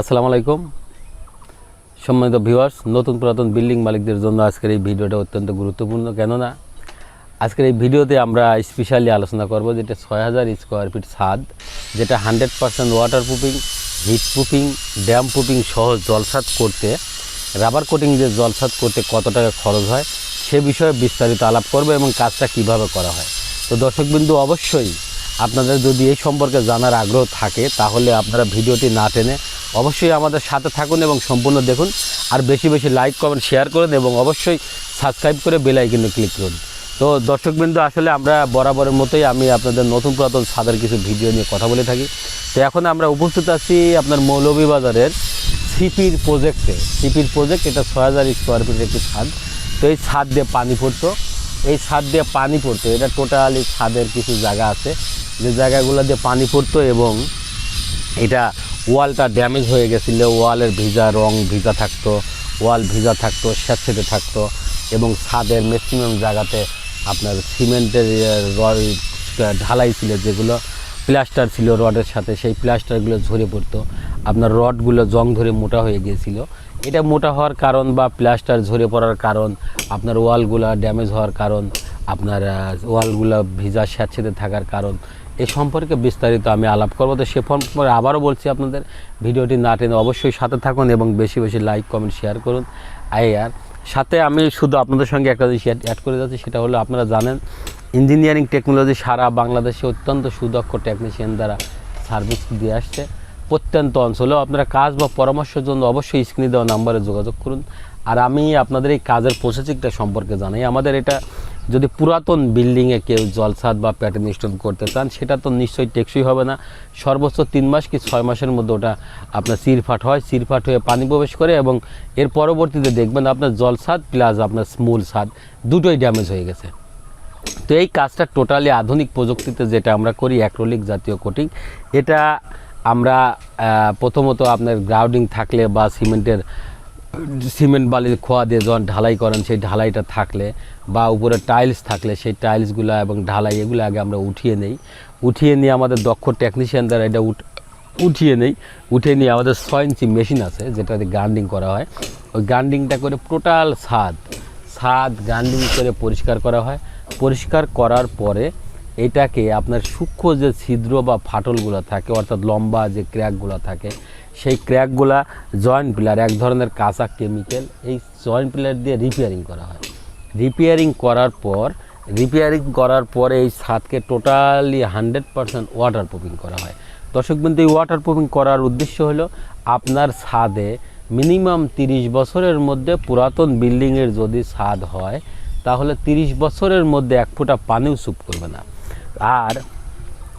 আসসালামু আলাইকুম। সম্মানিত ভিউয়ার্স, নতুন পুরাতন বিল্ডিং মালিকদের জন্য আজকের এই ভিডিওটা অত্যন্ত গুরুত্বপূর্ণ। কেননা, আজকের এই ভিডিওতে আমরা স্পেশালি আলোচনা করব যেটা ছয় হাজার স্কোয়ার ফিট ছাদ, যেটা hundred percent waterproofing heat proofing damp proofing সহ জলসাদ করতে রাবার কোটিং যে জলসাদ করতে কত টাকা খরচ হয়, সে বিষয়ে বিস্তারিত আলাপ করবে এবং কাজটা কীভাবে করা হয়। তো দর্শকবিন্দু, অবশ্যই আপনাদের যদি এই সম্পর্কে জানার আগ্রহ থাকে, তাহলে আপনারা ভিডিওটি না টেনে অবশ্যই আমাদের সাথে থাকুন এবং সম্পূর্ণ দেখুন। আর বেশি বেশি লাইক কমেন্ট শেয়ার করুন এবং অবশ্যই সাবস্ক্রাইব করে বেল আইকনে ক্লিক করুন। তো দর্শকবৃন্দ, আসলে আমরা বরাবরের মতোই আমি আপনাদের নতুন পুরাতন ছাদের কিছু ভিডিও নিয়ে কথা বলে থাকি। তো এখন আমরা উপস্থিত আছি আপনার মৌলভীবাজারের সিপির প্রজেক্টে সিপির প্রজেক্ট এটা ছয় হাজার স্কোয়ার ফিটের একটি ছাদ। তো এই ছাদ দিয়ে পানি পড়তো। এই ছাদ দিয়ে পানি পড়তো। এটা টোটালি ছাদের কিছু জায়গা আছে। যে জায়গাগুলো দিয়ে পানি পড়তো এবং এটা ওয়ালটা ড্যামেজ হয়ে গেছিল, ওয়ালের ভিজা রং ভিজা থাকতো, ওয়াল ভিজা থাকতো, স্যাঁতসেঁতে থাকতো এবং ছাদের ম্যাক্সিমাম জায়গাতে আপনার সিমেন্টের রড ঢালাই ছিল যেগুলো প্লাস্টার ছিল রডের সাথে, সেই প্লাস্টারগুলো ঝরে পড়তো। আপনার রডগুলো জং ধরে মোটা হয়ে গিয়েছিল। এটা মোটা হওয়ার কারণ বা প্লাস্টার ঝরে পড়ার কারণ, আপনার ওয়ালগুলো ড্যামেজ হওয়ার কারণ, আপনার ওয়ালগুলো ভিজা স্যাঁতসেঁতে থাকার কারণ এ সম্পর্কে বিস্তারিত আমি আলাপ করব। তো সে সম্পর্কে আবারও বলছি আপনাদের, ভিডিওটি না টেনে অবশ্যই সাথে থাকুন এবং বেশি বেশি লাইক, কমেন্ট, শেয়ার করুন। আই আর, সাথে আমি শুধু আপনাদের সঙ্গে একটা জিনিস অ্যাড করে যাচ্ছি, সেটা হলো আপনারা জানেন ইঞ্জিনিয়ারিং টেকনোলজি সারা বাংলাদেশে অত্যন্ত সুদক্ষ টেকনিশিয়ান দ্বারা সার্ভিস দিয়ে আসছে। প্রত্যন্ত অঞ্চলেও আপনারা কাজ বা পরামর্শের জন্য অবশ্যই স্ক্রিনে দেওয়া নাম্বারে যোগাযোগ করুন। আর আমি আপনাদের এই কাজের প্রসেসিংটা সম্পর্কে জানাই। আমাদের এটা যদি পুরাতন বিল্ডিংয়ে কেউ জলসাদ বা প্যাটার্ন স্টোন করতে চান, সেটা তো নিশ্চয়ই টেকসই হবে না। সর্বোচ্চ তিন মাস কি ছয় মাসের মধ্যে ওটা আপনার চিরফাট হয়। চিরফাট হয়ে পানি প্রবেশ করে এবং এর পরবর্তীতে দেখবেন আপনার জলসাদ প্লাস আপনার স্মুল সাদ দুটোই ড্যামেজ হয়ে গেছে। তো এই কাজটা টোটালি আধুনিক প্রযুক্তিতে যেটা আমরা করি, অ্যাক্রোলিক জাতীয় কোটিং, এটা আমরা প্রথমত আপনার গ্রাউন্ডিং থাকলে বা সিমেন্টের সিমেন্ট বালি খোয়া দিয়ে যখন ঢালাই করেন, সেই ঢালাইটা থাকলে বা উপরে টাইলস থাকলে, সেই টাইলসগুলো এবং ঢালাই এগুলো আগে আমরা উঠিয়ে নেই। উঠিয়ে নিয়ে আমাদের দক্ষ টেকনিশিয়ান দ্বারা এটা উঠ, উঠিয়ে নেই। উঠিয়ে নিয়ে আমাদের ছয় ইঞ্চি মেশিন আছে, যেটাতে গান্ডিং করা হয়। ওই গান্ডিংটা করে টোটাল ছাদ ছাদ গান্ডিং করে পরিষ্কার করা হয়। পরিষ্কার করার পরে এটাকে আপনার সূক্ষ্ম যে ছিদ্র বা ফাটলগুলো থাকে, অর্থাৎ লম্বা যে ক্র্যাকগুলো থাকে সেই ক্র্যাকগুলা জয়েন্ট পিলার, এক ধরনের কাঁচা কেমিক্যাল, এই জয়েন্ট পিলার দিয়ে রিপেয়ারিং করা হয়। রিপেয়ারিং করার পর রিপেয়ারিং করার পরে এই ছাদকে totally hundred percent waterproofing করা হয়। দর্শক বিন্দু, এই ওয়াটার প্রুফিং করার উদ্দেশ্য হলো আপনার ছাদে মিনিমাম তিরিশ বছরের মধ্যে পুরাতন বিল্ডিংয়ের যদি ছাদ হয়, তাহলে তিরিশ বছরের মধ্যে এক ফোঁটা পানিও চুপ করবে না। আর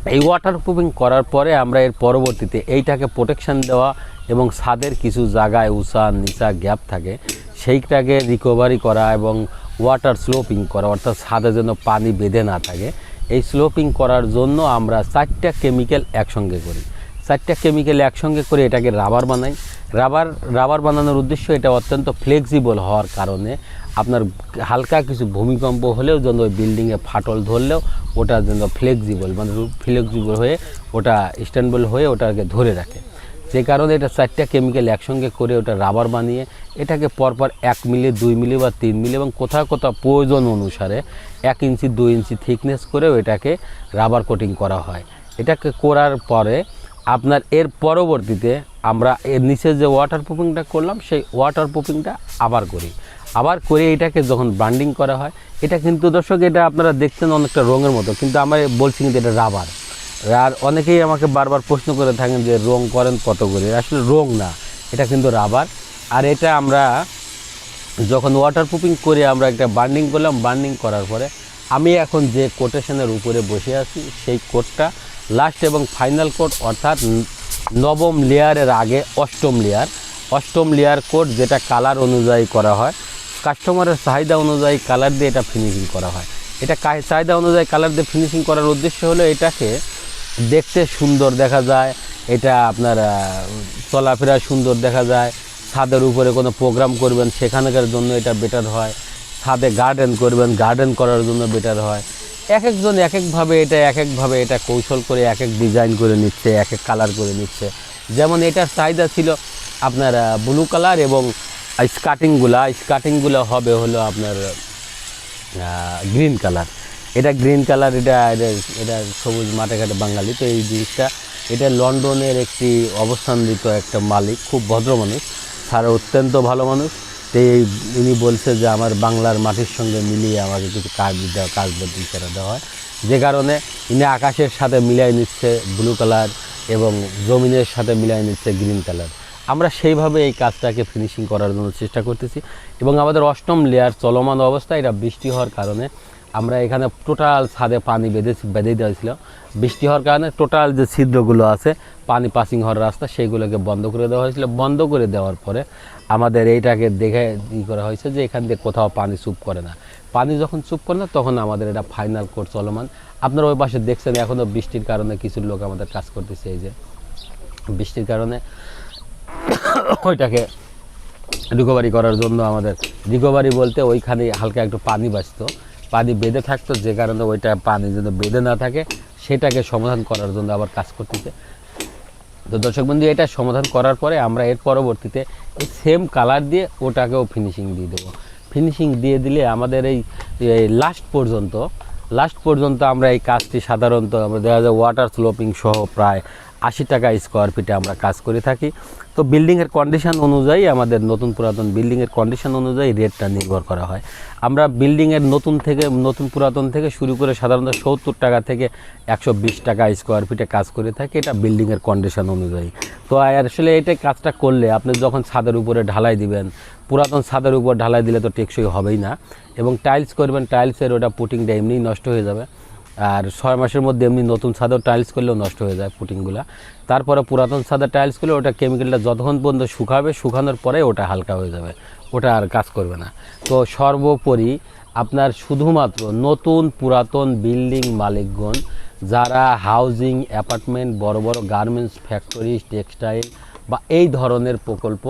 এই ওয়াটার প্রুফিং করার পরে আমরা এর পরবর্তীতে এইটাকে প্রোটেকশান দেওয়া এবং ছাদের কিছু জায়গায় উঁচা নিচা গ্যাপ থাকে, সেইটাকে রিকভারি করা এবং ওয়াটার স্লোপিং করা, অর্থাৎ ছাদে যেন পানি বেঁধে না থাকে। এই স্লোপিং করার জন্য আমরা চারটা কেমিক্যাল একসঙ্গে করি। চারটা কেমিক্যাল একসঙ্গে করে এটাকে রাবার বানাই। রাবার রাবার বানানোর উদ্দেশ্য এটা অত্যন্ত ফ্লেক্সিবল হওয়ার কারণে আপনার হালকা কিছু ভূমিকম্প হলেও যেন ওই বিল্ডিংয়ে ফাটল ধরলেও ওটা যেন ফ্লেক্সিবল মানে ফ্লেক্সিবল হয়ে ওটা স্ট্যান্ডবল হয়ে ওটাকে ধরে রাখে। যে কারণে এটা চারটা কেমিক্যাল একসঙ্গে করে ওটা রাবার বানিয়ে এটাকে পরপর এক মিলি, দুই মিলি বা তিন মিলি এবং কোথাও কোথাও প্রয়োজন অনুসারে এক ইঞ্চি, দুই ইঞ্চি থিকনেস করেও এটাকে রাবার কোটিং করা হয়। এটাকে করার পরে আপনার এর পরবর্তীতে আমরা এর নিচে যে ওয়াটার প্রুফিংটা করলাম, সেই ওয়াটার প্রুফিংটা আবার করি। আবার করে এটাকে যখন ব্রান্ডিং করা হয়, এটা কিন্তু দর্শক, এটা আপনারা দেখছেন অনেকটা রঙের মতো, কিন্তু আমরা বলছি কিন্তু এটা রাবার আর অনেকেই আমাকে বারবার প্রশ্ন করে থাকেন যে, রং করেন কত করে? আসলে রং না, এটা কিন্তু রাবার আর এটা আমরা যখন ওয়াটার প্রুফিং করে আমরা একটা বার্নিং করলাম বার্নিং করার পরে আমি এখন যে কোটেশনের উপরে বসে আছি, সেই কোটটা লাস্ট এবং ফাইনাল কোট অর্থাৎ নবম লেয়ারের আগে অষ্টম লেয়ার অষ্টম লেয়ার কোট যেটা কালার অনুযায়ী করা হয় কাস্টমারের চাহিদা অনুযায়ী কালার দিয়ে এটা ফিনিশিং করা হয়। এটা চাহিদা অনুযায়ী কালার দিয়ে ফিনিশিং করার উদ্দেশ্য হলো এটাকে দেখতে সুন্দর দেখা যায়, এটা আপনার চলাফেরা সুন্দর দেখা যায়, ছাদের উপরে কোনো প্রোগ্রাম করবেন, সেখানকার জন্য এটা বেটার হয়, ছাদে গার্ডেন করবেন গার্ডেন করার জন্য বেটার হয়। এক একজন এক একভাবে এটা, এক একভাবে এটা কৌশল করে, এক এক ডিজাইন করে নিচ্ছে, এক এক কালার করে নিচ্ছে। যেমন এটার চাহিদা ছিল আপনার ব্লু কালার এবং স্কার্টিংগুলা স্কার্টিংগুলো হবে হলো আপনার গ্রিন কালার এটা গ্রিন কালার এটা এটা সবুজ মাঠে ঘাটে বাঙালি। তো এই জিনিসটা, এটা লন্ডনের একটি অবস্থানবিত একটা মালিক, খুব ভদ্র মানুষ স্যার অত্যন্ত ভালো মানুষ। তো ইনি বলছে যে আমার বাংলার মাটির সঙ্গে মিলিয়ে আমাকে কিছু কাজ দেওয়া, কাজ বদল করে দেওয়া হয়। যে কারণে ইনি আকাশের সাথে মিলাই নিচ্ছে ব্লু কালার এবং জমিনের সাথে মিলাই নিচ্ছে গ্রিন কালার আমরা সেইভাবে এই কাজটাকে ফিনিশিং করার জন্য চেষ্টা করতেছি এবং আমাদের অষ্টম লেয়ার চলমান অবস্থায় এটা বৃষ্টি হওয়ার কারণে আমরা এখানে টোটাল ছাদে পানি বেঁধে বেঁধে দেওয়া ছিল বৃষ্টি হওয়ার কারণে টোটাল যে ছিদ্রগুলো আছে, পানি পাসিং হওয়ার রাস্তা, সেইগুলোকে বন্ধ করে দেওয়া হয়েছিল। বন্ধ করে দেওয়ার পরে আমাদের এইটাকে দেখে ই করা হয়েছে যে এখান থেকে কোথাও পানি চুপ করে না। পানি যখন চুপ করে না, তখন আমাদের এটা ফাইনাল কোর্স চলমান। আপনারা ওই পাশে দেখছেন এখনও বৃষ্টির কারণে কিছু লোক আমাদের কাজ করতেছে এই যে। বৃষ্টির কারণে ওইটাকে রিকভারি করার জন্য আমাদের রিকভারি বলতে ওইখানে হালকা একটু পানি বাঁচতো। পানি বেঁধে থাকতো, যে কারণে ওইটা পানি যেন বেঁধে না থাকে, সেটাকে সমাধান করার জন্য আবার কাজ করতেছে। তো দর্শক বন্ধু, এটা সমাধান করার পরে আমরা এর পরবর্তীতে এই সেম কালার দিয়ে ওটাকেও ফিনিশিং দিয়ে দেবো। ফিনিশিং দিয়ে দিলে আমাদের এই লাস্ট পর্যন্ত লাস্ট পর্যন্ত আমরা এই কাজটি সাধারণত আমরা দেখা যায় ওয়াটার স্লোপিং সহ প্রায় আশি টাকা স্কোয়ার ফিটে আমরা কাজ করে থাকি। তো বিল্ডিংয়ের কন্ডিশন অনুযায়ী আমাদের নতুন পুরাতন বিল্ডিংয়ের কন্ডিশন অনুযায়ী রেটটা নির্ভর করা হয়। আমরা বিল্ডিংয়ের নতুন থেকে, নতুন পুরাতন থেকে শুরু করে সাধারণত সত্তর টাকা থেকে একশো বিশ টাকা স্কোয়ার ফিটে কাজ করে থাকি, এটা বিল্ডিংয়ের কন্ডিশন অনুযায়ী। তো আসলে এটা কাজটা করলে আপনি যখন ছাদের উপরে ঢালাই দিবেন, পুরাতন ছাদের উপর ঢালাই দিলে তো টেকসই হবেই না। এবং টাইলস করবেন টাইলসের ওটা পুটিংটা এমনিই নষ্ট হয়ে যাবে। আর ছয় মাসের মধ্যে এমনি নতুন ছাদের টাইলস করলেও নষ্ট হয়ে যায় পুটিংগুলা। তারপরে পুরাতন ছাদের টাইলস করলে ওটা কেমিক্যালটা যতক্ষণ পর্যন্ত শুকাবে, শুকানোর পরে ওটা হালকা হয়ে যাবে। ওটা আর কাজ করবে না। তো সর্বোপরি আপনার শুধুমাত্র নতুন পুরাতন বিল্ডিং মালিকগণ, যারা হাউজিং অ্যাপার্টমেন্ট বড় বড় গার্মেন্টস ফ্যাক্টরি টেক্সটাইল বা এই ধরনের প্রকল্প,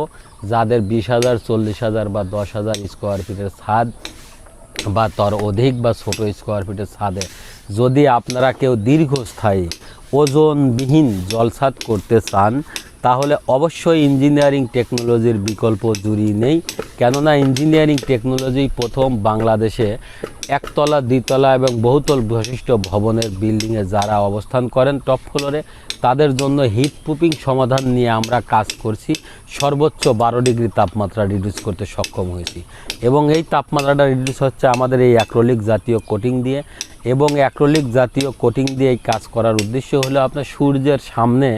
যাদের বিশ হাজার, চল্লিশ হাজার বা দশ হাজার স্কোয়ার ফিটের ছাদ বা তার অধিক বা ছোটো স্কোয়ার ফিটের ছাদে যদি আপনারা কেউ দীর্ঘস্থায়ী, ওজনবিহীন জলছাদ করতে চান, তাহলে অবশ্যই ইঞ্জিনিয়ারিং টেকনোলজির বিকল্প জুড়ি নেই। কেননা ইঞ্জিনিয়ারিং টেকনোলজি প্রথম বাংলাদেশে একতলা দ্বিতলা এবং বহুতল বিশিষ্ট ভবনের বিল্ডিংয়ে যারা অবস্থান করেন টপ ফ্লোরে, তাদের জন্য হিট প্রুফিং সমাধান নিয়ে আমরা কাজ করছি। সর্বোচ্চ বারো ডিগ্রি তাপমাত্রা রিডিউস করতে সক্ষম হয়েছি। এবং এই তাপমাত্রাটা রিডিউস হচ্ছে আমাদের এই অ্যাক্রোলিক জাতীয় কোটিং দিয়ে। এবং অ্যাক্রোলিক জাতীয় কোটিং দিয়ে এই কাজ করার উদ্দেশ্য হলো আপনার সূর্যের সামনে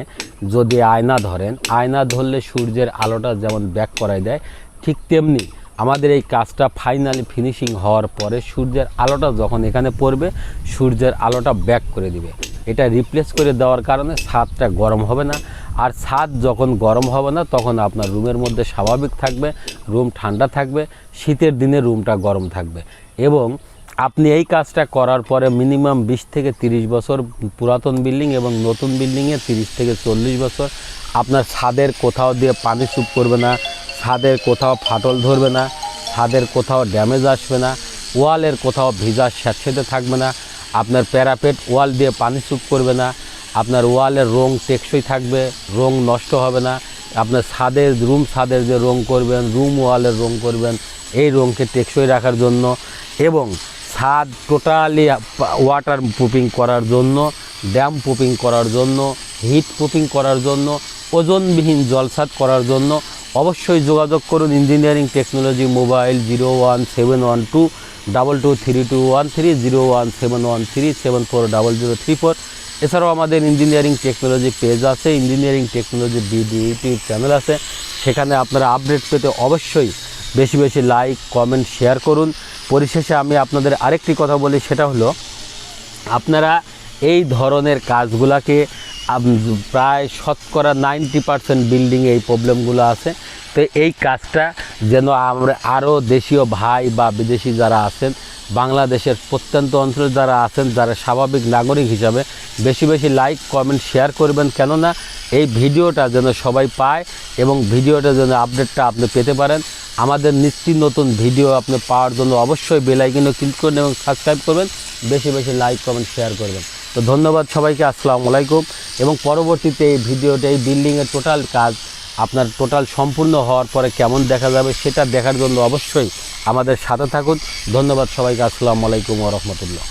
যদি আয়না ধরেন, আয়না ধরলে সূর্যের আলোটা যেমন ব্যাক করায় দেয়, ঠিক তেমনি আমাদের এই কাজটা ফাইনালি ফিনিশিং হওয়ার পরে সূর্যের আলোটা যখন এখানে পড়বে, সূর্যের আলোটা ব্যাক করে দিবে। এটা রিপ্লেস করে দেওয়ার কারণে ছাদটা গরম হবে না। আর ছাদ যখন গরম হবে না, তখন আপনার রুমের মধ্যে স্বাভাবিক থাকবে, রুম ঠান্ডা থাকবে, শীতের দিনে রুমটা গরম থাকবে। এবং আপনি এই কাজটা করার পরে মিনিমাম বিশ থেকে তিরিশ বছর পুরাতন বিল্ডিং এবং নতুন বিল্ডিংয়ে তিরিশ থেকে চল্লিশ বছর। আপনার ছাদের কোথাও দিয়ে পানি চুপ করবে না, ছাদের কোথাও ফাটল ধরবে না, ছাদের কোথাও ড্যামেজ আসবে না, ওয়ালের কোথাও ভিজা স্যাঁতসেঁতে থাকবে না, আপনার প্যারাপেট ওয়াল দিয়ে পানি চুপ করবে না, আপনার ওয়ালের রং টেকসই থাকবে, রং নষ্ট হবে না, আপনার ছাদের, রুম ছাদের যে রং করবেন, রুম ওয়ালের রং করবেন, এই রংকে টেকসই রাখার জন্য এবং ছাদ টোটালি ওয়াটার প্রুফিং করার জন্য ড্যাম প্রুফিং করার জন্য হিট প্রুফিং করার জন্য ওজনবিহীন জলসাদ করার জন্য অবশ্যই যোগাযোগ করুন engineering technology mobile zero one seven one two double two three two one three zero one seven one three seven four double zero three four এছাড়াও আমাদের ইঞ্জিনিয়ারিং টেকনোলজি পেজ আছে engineering technology BD YouTube channel আছে। সেখানে আপনারা update পেতে অবশ্যই বেশি বেশি লাইক কমেন্ট শেয়ার করুন। পরিশেষে আমি আপনাদের আরেকটি কথা বলি, সেটা হলো, আপনারা এই ধরনের কাজগুলাকে প্রায় শতকরা নাইনটি পার্সেন্ট বিল্ডিংয়ে এই প্রবলেমগুলো আছে। তো এই কাজটা যেন আমরা আরও দেশীয় ভাই বা বিদেশি যারা আছেন, বাংলাদেশের প্রত্যন্ত অঞ্চলে যারা আছেন, যারা স্বাভাবিক নাগরিক হিসাবে বেশি বেশি লাইক কমেন্ট শেয়ার করবেন। কেননা, এই ভিডিওটা যেন সবাই পায় এবং ভিডিওটা যেন আপডেটটা আপনি পেতে পারেন। আমাদের নিত্য নতুন ভিডিও আপনি পাওয়ার জন্য অবশ্যই বেলাইকিনও ক্লিক করুন এবং সাবস্ক্রাইব করবেন। বেশি বেশি লাইক কমেন্ট শেয়ার করবেন। তো ধন্যবাদ সবাইকে, আসসালামু আলাইকুম। এবং পরবর্তীতে এই ভিডিওটা এই বিল্ডিংয়ের টোটাল কাজ, আপনার টোটাল সম্পূর্ণ হওয়ার পরে কেমন দেখা যাবে সেটা দেখার জন্য অবশ্যই আমাদের সাথে থাকুন। ধন্যবাদ সবাইকে, আসসালামু আলাইকুম রহমতুল্লাহ।